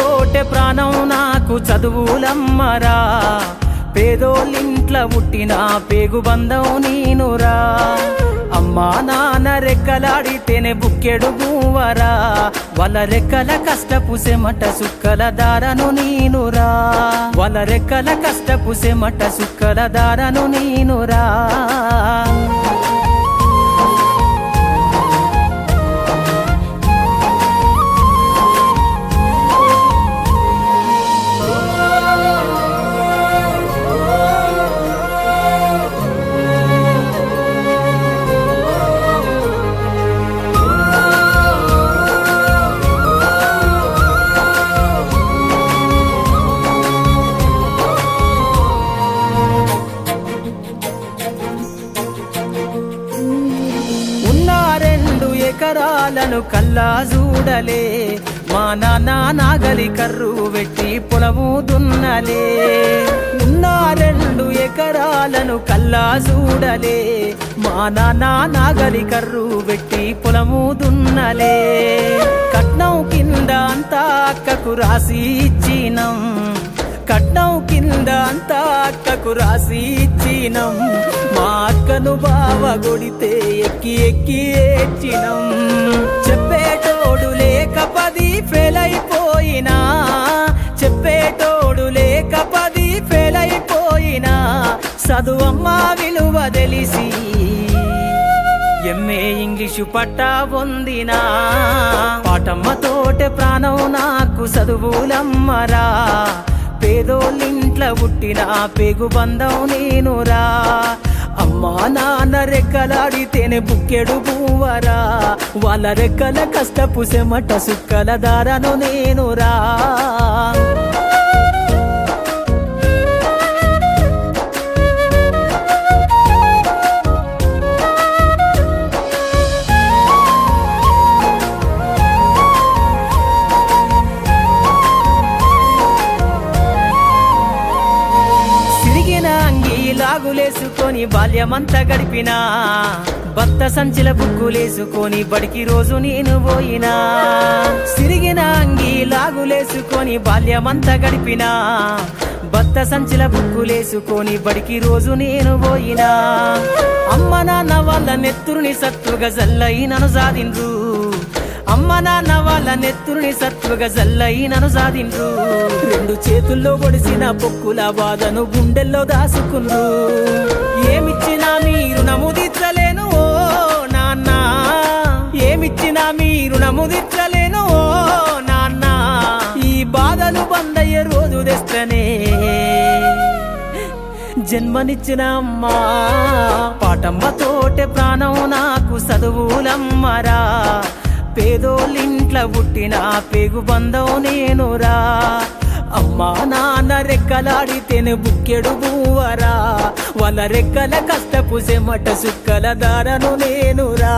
తోటే ప్రాణం నాకు చదువులమ్మరా. పేదోళ్ళింట్ల పుట్టిన పేగు బంధం నీనురా. అమ్మా నాన్న రెక్కలాడితేనే బుక్కెడు మూవరా వాళ్ళ రెక్కల కష్టపు సెమట సుక్కల దారను నీనురా. వాళ్ళ రెక్కల కష్టపు సెమట సుక్కల దారను నీనురా. రెండు కల్లా చూడలే మా నాన్న నాగలి కర్రు పెట్టి పొలము దున్నలే. ఉన్న రెండు ఎకరాలను కల్లా చూడలే మా నాన్న నాగలి కర్రు పెట్టి పొలము దున్నలే. కట్నం కింద అంతా అక్కకు రాసి ఇచ్చినం. కింద అంతా అక్కకు రాసి ఇచ్చినం. మా అక్కను బావ కొడితే ఎక్కి ఎక్కి ఏడ్చినం. చెప్పేటోడు లేక పది ఫెయిల్ అయిపోయినా చెప్పేటోడు లేక పది ఫెయిల్ అయిపోయినా చదువమ్మ విలువ తెలిసి ఎంఏ ఇంగ్లీషు పట్టా పొందినా. పాటమ్మతోటే ప్రాణం నాకు చదువులమ్మరా పేదోళ్ళింట్ల పుట్టిన పేగు బంధం నేనురా అమ్మా నాన్న రెక్కలాడితేనే బుక్కెడు బూవరా వాళ్ళ రెక్కల కష్టపు సెమట సుక్కల దారను నేనురా అంగి బాల్యమంతా గడిపినా భర్త సంచిల బుక్కులేసుకొని బడికి రోజు నేను పోయినా. సిరిగిన అంగి లాగులేసుకొని బాల్యమంతా గడిపినా భర్త సంచిల బుక్కులేసుకొని బడికి రోజు నేను పోయినా. అమ్మ నాన్న వాళ్ళ నెత్తురుని సత్తుగా జల్లయి నన్ను సాధిండ్రు. అమ్మ నాన్న వాళ్ళ నెత్తురుని సత్తుగా జల్లయి నన్ను సాధిండ్రు. రెండు చేతుల్లో పొడిసిన పొక్కుల బాధను గుండెల్లో దాసుకుండ్రు. ఏమిచ్చినా మీరు నముదిచ్చలేను ఓ నాన్న. ఏమిచ్చినా మీరు నముదిచ్చలేను ఓ నాన్న. ఈ బాధలు బందయ్యే రోజు తెస్తనే. జన్మనిచ్చిన అమ్మా పాటమ్మతోటే ప్రాణం నాకు చదువులమ్మరా పేదోళ్ళింట్ల పుట్టిన పేగు బంధం నేనురా. అమ్మా నాన్న రెక్కలాడితేనే బుక్కెడు బూవరా వాళ్ళ రెక్కల కష్టపు చెమట సుక్కల దారను నేనురా.